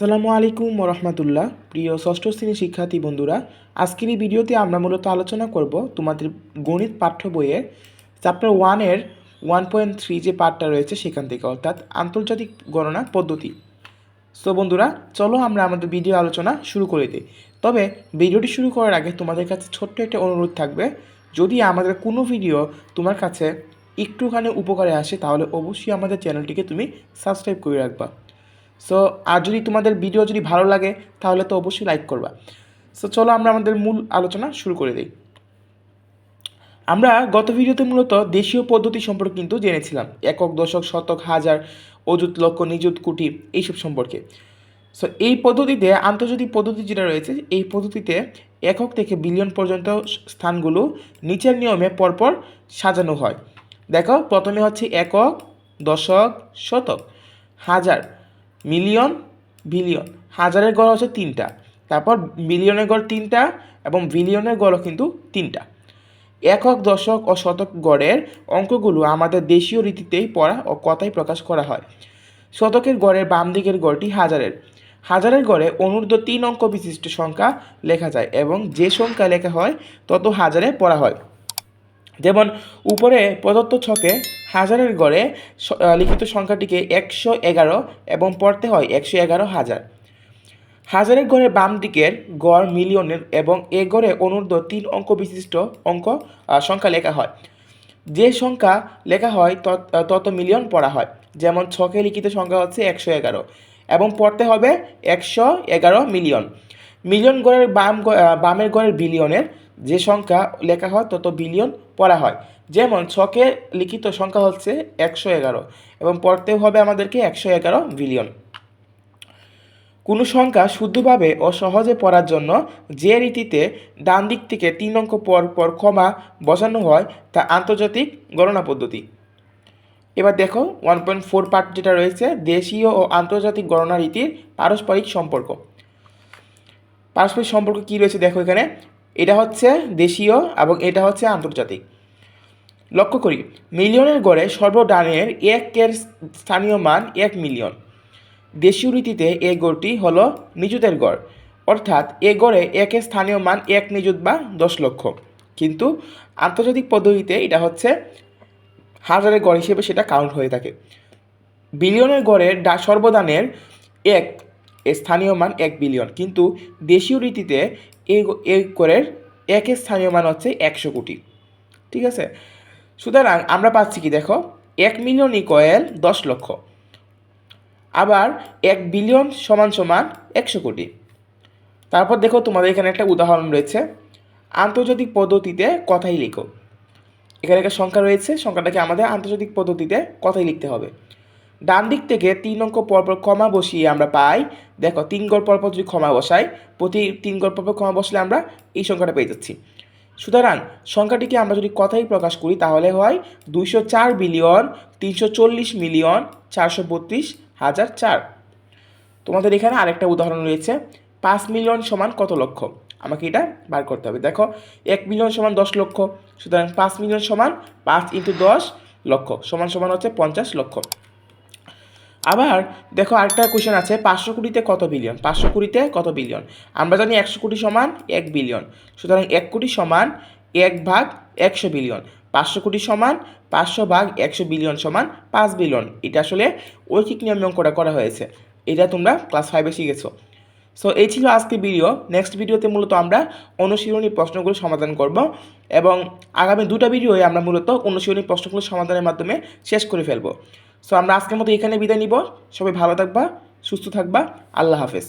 আসসালামু আলাইকুম রহমতুল্লাহ প্রিয় ষষ্ঠ শ্রেণির শিক্ষার্থী বন্ধুরা, আজকের এই ভিডিওতে আমরা মূলত আলোচনা করব তোমাদের গণিত পাঠ্য বইয়ের চ্যাপ্টার ওয়ানের ওয়ান পয়েন্ট থ্রি যে পার্টটা রয়েছে সেখান থেকে, অর্থাৎ আন্তর্জাতিক গণনা পদ্ধতি। সো বন্ধুরা, চলো আমরা আমাদের ভিডিও আলোচনা শুরু করে দিই। তবে ভিডিওটি শুরু করার আগে তোমাদের কাছে ছোট্ট একটা অনুরোধ থাকবে, যদি আমাদের কোনো ভিডিও তোমার কাছে একটুখানি উপকারে আসে, তাহলে অবশ্যই আমাদের চ্যানেলটিকে তুমি সাবস্ক্রাইব করে রাখবা। সো আর যদি তোমাদের ভিডিও যদি ভালো লাগে, তাহলে তো অবশ্যই লাইক করবা। সো চলো আমরা আমাদের মূল আলোচনা শুরু করে দিই। আমরা গত ভিডিওতে মূলত দেশীয় পদ্ধতি সম্পর্কে কিন্তু জেনেছিলাম। একক, দশক, শতক, হাজার, অযুত, লক্ষ, নিযুত, কোটি, এইসব সম্পর্কে। সো এই পদ্ধতিতে, আন্তর্জাতিক পদ্ধতি যেটা রয়েছে, এই পদ্ধতিতে একক থেকে বিলিয়ন পর্যন্ত স্থানগুলো নিচের নিয়মে পরপর সাজানো হয়। দেখো, প্রথমে হচ্ছে একক, দশক, শতক, হাজার। Million, billion. হাজারের গড় হচ্ছে তিনটা। তারপর মিলিয়নের গড় তিনটা এবং বিলিয়নের গড়ও কিন্তু তিনটা। একক, দশক ও শতক গড়ের অঙ্কগুলো আমাদের দেশীয় রীতিতেই পড়া ও কথাই প্রকাশ করা হয়। শতকের গড়ের বাম দিকের গড়টি হাজারের। হাজারের গড়ে অনূর্ধ্ব তিন অঙ্ক বিশিষ্ট সংখ্যা লেখা যায় এবং যে সংখ্যা লেখা হয়, তত হাজারে পড়া হয়। যেমন উপরে প্রদত্ত ছকে হাজারের গড়ে লিখিত সংখ্যাটিকে একশো এগারো এবং পড়তে হয় একশো এগারো হাজার। হাজারের গড়ে বাম দিকের গড় মিলিয়নের এবং এ গড়ে অনূর্ধ্ব তিন অঙ্ক বিশিষ্ট অঙ্ক সংখ্যা লেখা হয়। যে সংখ্যা লেখা হয় তত মিলিয়ন পড়া হয়। যেমন ছকে লিখিত সংখ্যা হচ্ছে একশো এগারো এবং পড়তে হবে একশো এগারো মিলিয়ন। মিলিয়ন গড়ের বাম বামের গড়ের বিলিয়নের যে সংখ্যা লেখা হয়, তত বিলিয়ন পড়া হয়। যেমন ছকে লিখিত সংখ্যা হচ্ছে একশো এগারো এবং পড়তে হবে আমাদেরকে একশো এগারো বিলিয়ন। কোনো সংখ্যা শুদ্ধভাবে ও সহজে পড়ার জন্য যে রীতিতে ডান দিক থেকে তিন অঙ্ক পর পর ক্ষমা বসানো হয়, তা আন্তর্জাতিক গণনা পদ্ধতি। এবার দেখো ওয়ান পয়েন্ট ফোর পার্ট যেটা রয়েছে, দেশীয় ও আন্তর্জাতিক গণনা রীতির পারস্পরিক সম্পর্ক। পারস্পরিক সম্পর্ক কী রয়েছে দেখো এখানে। এটা হচ্ছে দেশীয় এবং এটা হচ্ছে আন্তর্জাতিক। লক্ষ্য করি, মিলিয়নের গড়ে সর্বডানের একের স্থানীয় মান এক মিলিয়ন। দেশীয় রীতিতে এ গড়টি হল নিযুতের গড়, অর্থাৎ এ গড়ে একের স্থানীয় মান এক নিযুত বা দশ লক্ষ। কিন্তু আন্তর্জাতিক পদ্ধতিতে এটা হচ্ছে হাজারের গড় হিসেবে সেটা কাউন্ট হয়ে থাকে। বিলিয়নের গড়ের ডা, সর্বদানের এক স্থানীয় মান এক বিলিয়ন। কিন্তু দেশীয় রীতিতে এই গড়ের একের স্থানীয় মান হচ্ছে একশো কোটি। ঠিক আছে? সুতরাং আমরা পাচ্ছি কি দেখো? এক মিলিয়ন ইকোয়েল দশ লক্ষ। আবার এক বিলিয়ন সমান সমান একশো কোটি। তারপর দেখো তোমাদের এখানে একটা উদাহরণ রয়েছে। আন্তর্জাতিক পদ্ধতিতে কথাই লেখো। এখানে একটা সংখ্যা রয়েছে, সংখ্যাটাকে আমাদের আন্তর্জাতিক পদ্ধতিতে কথাই লিখতে হবে। ডান দিক থেকে তিন অঙ্ক পরপর ক্ষমা বসিয়ে আমরা পাই। দেখো, তিন গড় পরপর যদি ক্ষমা বসাই, প্রতি তিন গড় পরপর ক্ষমা বসলে আমরা এই সংখ্যাটা পেয়ে যাচ্ছি। সুতরাং সংখ্যাটিকে আমরা যদি কথাই প্রকাশ করি, তাহলে হয় দুইশো চার বিলিয়ন তিনশো চল্লিশ মিলিয়ন চারশো বত্রিশ হাজার চার। তোমাদের এখানে আরেকটা উদাহরণ রয়েছে, পাঁচ মিলিয়ন সমান কত লক্ষ? আমাকে এটা বার করতে হবে। দেখো, এক মিলিয়ন সমান দশ লক্ষ, সুতরাং পাঁচ মিলিয়ন সমান পাঁচ ইন্টু দশ লক্ষ, সমান সমান হচ্ছে পঞ্চাশ লক্ষ। আবার দেখো আরেকটা কোয়েশ্চেন আছে, পাঁচশো কোটিতে কত বিলিয়ন পাঁচশো কোটিতে কত বিলিয়ন আমরা জানি একশো কোটি সমান এক বিলিয়ন সুতরাং এক কোটি সমান এক ভাগ একশো বিলিয়ন পাঁচশো কোটি সমান পাঁচশো ভাগ একশো বিলিয়ন সমান পাঁচ বিলিয়ন এটা আসলে ঐকিক নিয়ম অঙ্কটা করা হয়েছে। এটা তোমরা ক্লাস ফাইভে শিখেছো। সো এই ছিল আজকের ভিডিও নেক্সট ভিডিওতে মূলত আমরা অনুশীলনী প্রশ্নগুলো সমাধান করব এবং আগামী দুটা ভিডিওয়ে আমরা মূলত অনুশীলনী প্রশ্নগুলো সমাধানের মাধ্যমে শেষ করে ফেলব। সো আমরা আজকের মতো এখানে বিদায় নিব। সবাই ভালো থাকবা, সুস্থ থাকবা। আল্লাহ হাফেজ।